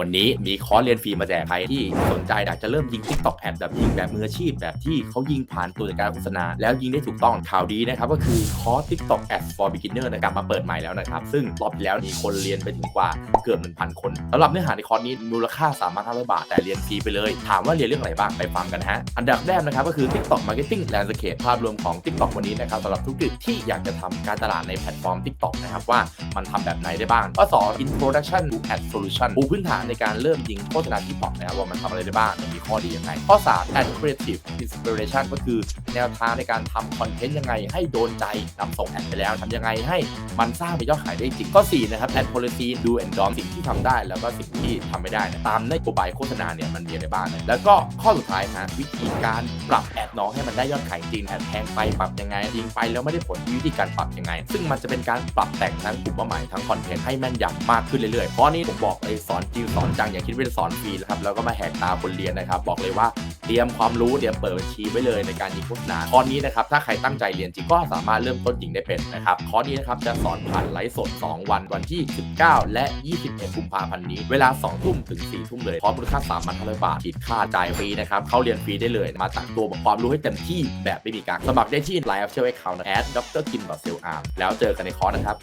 วันนี้มีคอร์สเรียนฟรีมาแจกใครที่สนใจอยากจะเริ่มยิง TikTok แอดแบบยิงแบบมืออาชีพแบบที่เขายิงผ่านตัวจัดการโฆษณา แล้วยิงได้ถูกต้องข่าวดีนะครับก็คือคอร์ส TikTok Ads for Beginner นะครับมาเปิดใหม่แล้วนะครับ ซึ่งรอบที่แล้วมีคนเรียนไปถึงกว่าเกือบ 1,000 คนสำหรับเนื้อหาในคอร์สนี้มูลค่า3,500บาท แต่เรียนฟรีไปเลย ถามว่าเรียนเรื่องอะไรบ้างไปฟังกันนะฮะอันดับแรกนะครับก็คือ TikTok Marketing Landscape ภาพรวมของ TikTok วันนี้นะครับสำหรับธุรกิจที่อยากจะทำการตลาดในแพลตฟอร์ม TikTok นะครับว่า มันทำแบบไหนได้บ้าง ข้อ2 Introduction to Ad Solution ปูพื้นฐานในการเริ่มยิงโฆษณา TikTok นะครับว่ามันทำอะไรได้บ้างมันมีข้อดียังไง ข้อ 3 Ad Creative Inspiration ก็คือแนวทางในการทำคอนเทนต์ยังไงให้โดนใจนำส่งแอดไปแล้วทำยังไงให้มันสร้างเป็นยอดขายได้จริง ข้อ 4 นะครับ Ad Policy Do and Don't สิ่งที่ทำได้แล้วก็สิ่งที่ทำไม่ได้นะตามนโยบายโฆษณาเนี่ยมันมีอะไรบ้างนะแล้วก็ข้อสุดท้ายฮะวิธีการปรับแอดน้องให้มันได้ยอดขายจริงแอดแพงไปปรับยังไงยิงไปแล้วไม่ได้ผลวิธีการปรับยังไง ซึ่งมันจะเป็นการปรับแต่งทั้งกลุ่มาหมายทั้งคอนเทนต์ให้แม่นยำมากขึ้นเรื่อยๆ เพราะนี่ผมบอกเลยสอนจริงสอนจังอย่าคิดว่าจะสอนฟรีนะครับแล้วก็มาแหกตาคนเรียนนะครับบอกเลยว่าเตรียมความรู้เตรียมเปิดบัญชีไว้เลยในการยิงโฆษณาคอร์สนี้นะครับถ้าใครตั้งใจเรียนจริงก็สามารถเริ่มต้นยิงได้เป็นนะครับคอร์สนี้นะครับจะสอนผ่านไลฟ์สด 2 วันวันที่ 19 และ 21 กุมภาพันธ์นี้ เวลา 2 ทุ่มถึง 4 ทุ่มเลยพร้อมมูลค่า3,500 บาทคิดค่าจ่ายฟรีนะครับเข้าเรียนฟรีได้เลยมาตักตัวความรู้ให้เต็มที่แบบไม่มีกักสมัครได้ที่ Line Official Account แอดดรกิมดอเซลอาร์แล้วเจอกันในคอร์สนะครับ